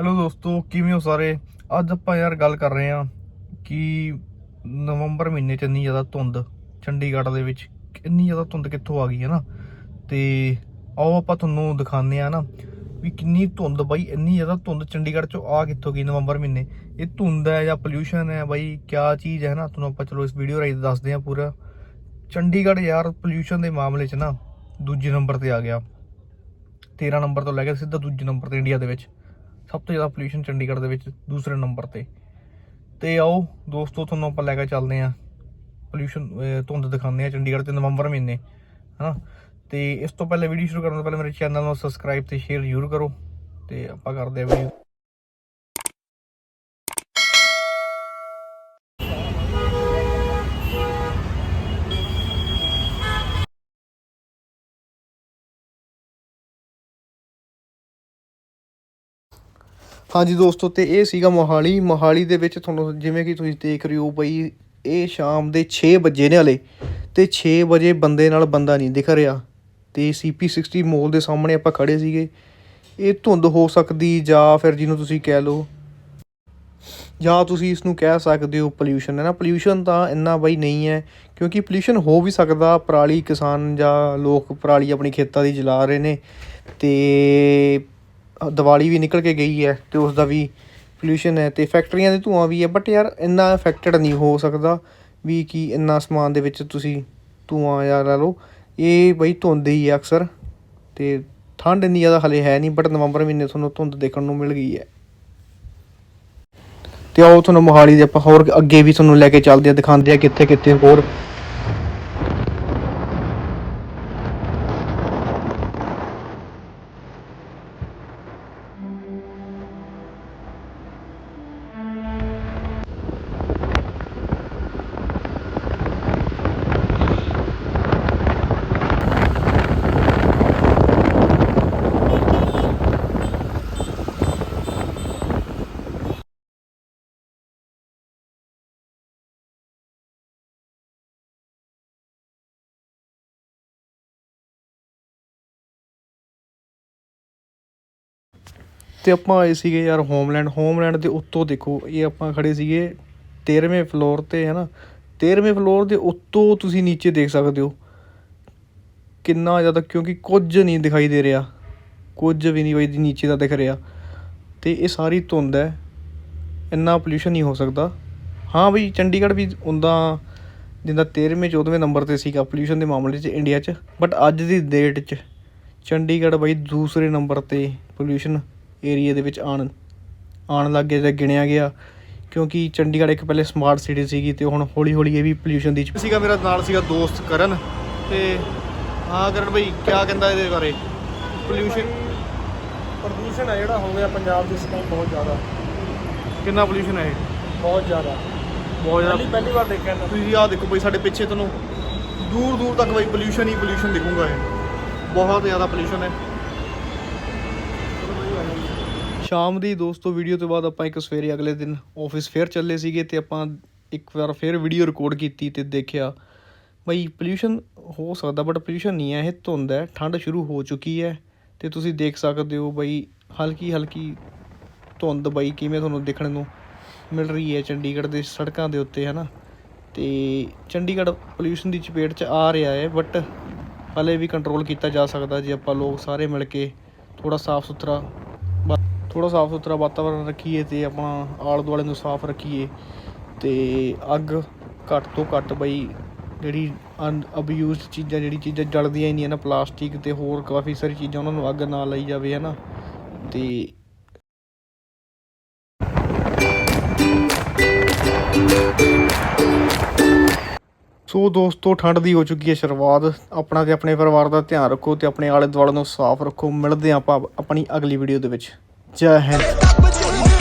Hello ਦੋਸਤੋ, ਕਿਵੇਂ ਹੋ ਸਾਰੇ? ਅੱਜ ਆਪਾਂ ਯਾਰ ਗੱਲ ਕਰ ਰਹੇ ਹਾਂ ਕਿ ਨਵੰਬਰ ਮਹੀਨੇ ਚ ਇੰਨੀ ਜ਼ਿਆਦਾ ਧੁੰਦ ਚੰਡੀਗੜ੍ਹ ਦੇ ਵਿੱਚ, ਇੰਨੀ ਜ਼ਿਆਦਾ ਧੁੰਦ ਕਿੱਥੋਂ ਆ ਗਈ ਹੈ ਨਾ? ਤੇ ਆਓ ਆਪਾਂ ਤੁਹਾਨੂੰ ਦਿਖਾਉਂਦੇ ਆ ਨਾ ਵੀ ਕਿੰਨੀ ਧੁੰਦ ਬਾਈ, ਇੰਨੀ ਜ਼ਿਆਦਾ ਧੁੰਦ ਚੰਡੀਗੜ੍ਹ ਚੋਂ ਆ ਕਿੱਥੋਂ ਗਈ ਨਵੰਬਰ ਮਹੀਨੇ। ਇਹ ਧੁੰਦ ਹੈ ਜਾਂ ਪੋਲਿਊਸ਼ਨ ਹੈ ਬਾਈ, ਕਿਆ ਚੀਜ਼ ਹੈ ਨਾ? ਤੁਹਾਨੂੰ ਆਪਾਂ ਚਲੋ ਇਸ ਵੀਡੀਓ ਰਾਹੀਂ ਦੱਸਦੇ ਆ ਪੂਰਾ। ਚੰਡੀਗੜ੍ਹ ਯਾਰ ਪੋਲਿਊਸ਼ਨ ਦੇ ਮਾਮਲੇ 'ਚ ਨਾ ਦੂਜੇ ਨੰਬਰ ਤੇ ਆ ਗਿਆ। 13 ਨੰਬਰ ਤੋਂ ਲੈ ਕੇ ਸਿੱਧਾ ਦੂਜੇ ਨੰਬਰ ਤੇ ਇੰਡੀਆ ਦੇ ਵਿੱਚ। ਸਭ ਤੋਂ ਜ਼ਿਆਦਾ ਪੋਲਿਊਸ਼ਨ ਚੰਡੀਗੜ੍ਹ ਦੇ ਵਿੱਚ ਦੂਸਰੇ ਨੰਬਰ ਤੇ। ਤੇ ਆਓ ਦੋਸਤੋ, ਤੁਹਾਨੂੰ ਆਪਾਂ ਲੈ ਕੇ ਚੱਲਦੇ ਆਂ ਪੋਲਿਊਸ਼ਨ ਧੁੰਦ ਦਿਖਾਉਂਦੇ ਆ ਚੰਡੀਗੜ੍ਹ ਤੇ ਨਵੰਬਰ ਮਹੀਨੇ, ਹਨਾ? ਤੇ ਇਸ ਤੋਂ ਪਹਿਲੇ ਵੀਡੀਓ ਸ਼ੁਰੂ ਕਰਨ ਤੋਂ ਪਹਿਲੇ ਮੇਰੇ ਚੈਨਲ ਨੂੰ ਸਬਸਕ੍ਰਾਈਬ ਤੇ ਸ਼ੇਅਰ ਜ਼ਰੂਰ ਕਰੋ। ਤੇ ਆਪਾਂ ਕਰਦੇ ਆ ਵੀਡੀਓ ਹਾਂਜੀ ਦੋਸਤੋ, ਤੇ ਇਹ ਸੀਗਾ ਮੋਹਾਲੀ। ਮੋਹਾਲੀ ਦੇ ਵਿੱਚ ਤੁਹਾਨੂੰ ਜਿਵੇਂ ਕਿ ਤੁਸੀਂ ਦੇਖ ਰਹੇ ਹੋ ਬਈ, ਇਹ ਸ਼ਾਮ ਦੇ 6 ਵਜੇ ਨੇ ਹਲੇ। ਤੇ 6 ਵਜੇ ਬੰਦੇ ਨਾਲ ਬੰਦਾ ਨਹੀਂ ਦਿਖ ਰਿਹਾ। ਤੇ CP60 ਮੋਲ ਦੇ ਸਾਹਮਣੇ ਆਪਾਂ ਖੜੇ ਸੀਗੇ। ਇਹ ਧੁੰਦ ਹੋ ਸਕਦੀ ਜਾਂ ਫਿਰ ਜਿਹਨੂੰ ਤੁਸੀਂ ਕਹਿ ਲਓ, ਜਾਂ ਤੁਸੀਂ ਇਸ ਨੂੰ ਕਹਿ ਸਕਦੇ ਹੋ ਪੋਲਿਊਸ਼ਨ ਹੈ ਨਾ। ਪੋਲਿਊਸ਼ਨ ਤਾਂ ਇੰਨਾ ਬਈ ਨਹੀਂ ਹੈ, ਕਿਉਂਕਿ ਪੋਲਿਊਸ਼ਨ ਹੋ ਵੀ ਸਕਦਾ, ਪਰਾਲੀ ਕਿਸਾਨ ਜਾਂ ਲੋਕ ਪਰਾਲੀ ਆਪਣੀ ਖੇਤਾਂ ਦੀ ਜਲਾ ਰਹੇ ਨੇ। ਤੇ ਦੀਵਾਲੀ ਵੀ ਨਿਕਲ ਕੇ ਗਈ ਹੈ ਅਤੇ ਉਸ ਦਾ ਵੀ ਪੋਲਿਊਸ਼ਨ ਹੈ ਅਤੇ ਫੈਕਟਰੀਆਂ ਦੇ ਧੂੰਆਂ ਵੀ ਹੈ ਬਟ ਯਾਰ ਇੰਨਾ ਇਫੈਕਟਡ ਨਹੀਂ ਹੋ ਸਕਦਾ ਵੀ ਕਿ ਇੰਨਾ ਸਮਾਨ ਦੇ ਵਿੱਚ ਤੁਸੀਂ ਧੂੰਆਂ ਜਾਂ ਲਾ ਲਓ। ਇਹ ਬਈ ਧੁੰਦ ਹੀ ਹੈ ਅਕਸਰ ਅਤੇ ਠੰਡ ਇੰਨੀ ਜ਼ਿਆਦਾ ਹਾਲੇ ਹੈ ਨਹੀਂ ਬਟ ਨਵੰਬਰ ਮਹੀਨੇ ਤੁਹਾਨੂੰ ਧੁੰਦ ਦੇਖਣ ਨੂੰ ਮਿਲ ਗਈ ਹੈ। ਤੇ ਆਓ ਤੁਹਾਨੂੰ ਮੋਹਾਲੀ ਦੇ ਆਪਾਂ ਹੋਰ ਅੱਗੇ ਵੀ ਤੁਹਾਨੂੰ ਲੈ ਕੇ ਚੱਲਦੇ ਆ ਦਿਖਾਉਂਦੇ ਆ ਕਿੱਥੇ ਕਿੱਥੇ ਹੋਰ ਤੇ ਆਪਾਂ ਆਏ ਸੀਗੇ ਯਾਰ ਹੋਮਲੈਂਡ ਹੋਮਲੈਂਡ ਦੇ ਉੱਤੋਂ ਦੇਖੋ, ਇਹ ਆਪਾਂ ਖੜ੍ਹੇ ਸੀਗੇ 13ਵੇਂ ਫਲੋਰ ਤੇ ਹੈ ਨਾ 13ਵੇਂ ਫਲੋਰ ਦੇ ਉੱਤੋਂ ਤੁਸੀਂ ਨੀਚੇ ਦੇਖ ਸਕਦੇ ਹੋ। ਕਿੰਨਾ ਜ਼ਿਆਦਾ, ਕਿਉਂਕਿ ਕੁਝ ਨਹੀਂ ਦਿਖਾਈ ਦੇ ਰਿਹਾ। ਕੁਝ ਵੀ ਨਹੀਂ ਬਈ ਨੀਚੇ ਦਾ ਦਿਖ ਰਿਹਾ। ਤੇ ਇਹ ਸਾਰੀ ਧੁੰਦ ਹੈ। ਇੰਨਾ ਪੋਲਿਊਸ਼ਨ ਨਹੀਂ ਹੋ ਸਕਦਾ। ਹਾਂ ਬਈ, ਚੰਡੀਗੜ੍ਹ ਵੀ ਉਹਦਾ ਜਿੰਦਾ 13ਵੇਂ 14ਵੇਂ ਨੰਬਰ ਤੇ ਸੀਗਾ ਪੋਲਿਊਸ਼ਨ ਦੇ ਮਾਮਲੇ 'ਚ ਇੰਡੀਆ 'ਚ। ਬਟ ਅੱਜ ਦੀ ਡੇਟ 'ਚ ਚੰਡੀਗੜ੍ਹ ਬਈ ਦੂਸਰੇ ਨੰਬਰ ਤੇ ਪੋਲਿਊਸ਼ਨ ਏਰੀਆ ਦੇ ਵਿੱਚ ਆਣ ਆਣ ਲੱਗ ਗਿਆ ਜਾਂ ਗਿਣਿਆ ਗਿਆ ਕਿਉਂਕਿ ਚੰਡੀਗੜ੍ਹ ਇੱਕ ਪਹਿਲੇ ਸਮਾਰਟ ਸਿਟੀ ਸੀਗੀ ਤੇ ਹੁਣ ਹੌਲੀ ਹੌਲੀ ਇਹ ਵੀ ਪੋਲਿਊਸ਼ਨ ਦੀ ਸੀਗਾ ਮੇਰਾ ਨਾਲ ਸੀਗਾ ਦੋਸਤ ਕਰਨ ਤੇ ਹਾਂ ਕਰਨ ਬਈ ਕੀ ਕਹਿੰਦਾ ਇਹਦੇ ਬਾਰੇ? ਪੋਲਿਊਸ਼ਨ ਪ੍ਰਦੂਸ਼ਣ ਹੈ ਜਿਹੜਾ ਹੋ ਗਿਆ ਪੰਜਾਬ ਦੇ ਇਸ ਟਾਈਮ ਬਹੁਤ ਜ਼ਿਆਦਾ। ਕਿੰਨਾ ਪੋਲਿਊਸ਼ਨ ਹੈ ਇਹ? ਬਹੁਤ ਜ਼ਿਆਦਾ। ਬਹੁਤ ਪਹਿਲੀ ਪਹਿਲੀ ਵਾਰ ਦੇਖਿਆ ਤੁਸੀਂ ਆਹ ਦੇਖੋ ਬਈ ਸਾਡੇ ਪਿੱਛੇ ਤੁਹਾਨੂੰ ਦੂਰ ਦੂਰ ਤੱਕ ਬਈ ਪੋਲਿਊਸ਼ਨ ਹੀ ਪੋਲਿਊਸ਼ਨ ਦਿਖੂਗਾ ਇਹ। ਬਹੁਤ ਜ਼ਿਆਦਾ ਪੋਲਿਊਸ਼ਨ ਹੈ। ਸ਼ਾਮ ਦੀ ਦੋਸਤੋ ਵੀਡੀਓ ਤੋਂ ਬਾਅਦ ਆਪਾਂ ਇੱਕ ਸਵੇਰੇ ਅਗਲੇ ਦਿਨ ਆਫਿਸ ਫੇਰ ਚੱਲੇ ਸੀਗੇ ਤੇ ਆਪਾਂ ਇੱਕ ਵਾਰ ਫੇਰ ਵੀਡੀਓ ਰਿਕਾਰਡ ਕੀਤੀ ਤੇ ਦੇਖਿਆ। ਬਈ ਪੋਲਿਊਸ਼ਨ ਹੋ ਸਕਦਾ ਬਟ ਪੋਲਿਊਸ਼ਨ ਨਹੀਂ ਹੈ, ਇਹ ਧੁੰਦ ਹੈ, ਠੰਡ ਸ਼ੁਰੂ ਹੋ ਚੁੱਕੀ ਹੈ ਤੇ ਤੁਸੀਂ ਦੇਖ ਸਕਦੇ ਹੋ ਬਈ ਹਲਕੀ ਹਲਕੀ ਧੁੰਦ ਬਈ ਕਿਵੇਂ ਤੁਹਾਨੂੰ ਦੇਖਣ ਨੂੰ ਮਿਲ ਰਹੀ ਹੈ ਚੰਡੀਗੜ੍ਹ ਦੇ ਸੜਕਾਂ ਦੇ ਉੱਤੇ ਹੈ ਨਾ ਤੇ ਚੰਡੀਗੜ੍ਹ ਪੋਲਿਊਸ਼ਨ ਦੀ ਚਪੇਟ 'ਚ ਆ ਰਿਹਾ ਹੈ ਬਟ ਹਲੇ ਵੀ ਕੰਟਰੋਲ ਕੀਤਾ ਜਾ ਸਕਦਾ ਜੇ ਆਪਾਂ ਲੋਕ ਸਾਰੇ ਮਿਲ ਕੇ ਥੋੜਾ ਸਾਫ਼ ਸੁਥਰਾ ਥੋੜਾ ਸਾਫ਼ ਸੁਥਰਾ ਵਾਤਾਵਰਣ ਰੱਖੀਏ ਤੇ ਆਪਣਾ ਆਲੇ ਦੁਆਲੇ ਨੂੰ ਸਾਫ਼ ਰੱਖੀਏ ਤੇ ਅੱਗ ਘੱਟ ਤੋਂ ਘੱਟ ਬਈ ਜਿਹੜੀ ਅਬਯੂਜ਼ਡ ਚੀਜ਼ਾਂ, ਜਿਹੜੀ ਚੀਜ਼ਾਂ ਜਲਦੀਆਂ ਹੀ ਨਹੀਂ ਹੈ ਪਲਾਸਟਿਕ ਤੇ ਹੋਰ ਕਾਫੀ ਸਾਰੀ ਚੀਜ਼ਾਂ ਉਹਨਾਂ ਨੂੰ ਅੱਗ ਨਾ ਲਈ ਜਾਵੇ ਹੈ ਨਾ ਤੇ ਸੋ ਦੋਸਤੋ, ਠੰਡ ਦੀ ਹੋ ਚੁੱਕੀ ਹੈ ਸ਼ੁਰੂਆਤ। ਆਪਣਾ ਤੇ ਆਪਣੇ ਪਰਿਵਾਰ ਦਾ ਧਿਆਨ ਰੱਖੋ ਤੇ ਆਪਣੇ ਆਲੇ ਦੁਆਲੇ ਨੂੰ ਸਾਫ਼ ਰੱਖੋ। ਮਿਲਦੇ ਹਾਂ ਆਪਾਂ ਆਪਣੀ ਅਗਲੀ ਵੀਡੀਓ ਦੇ ਵਿੱਚ। ਜੈ ਹਿੰਦ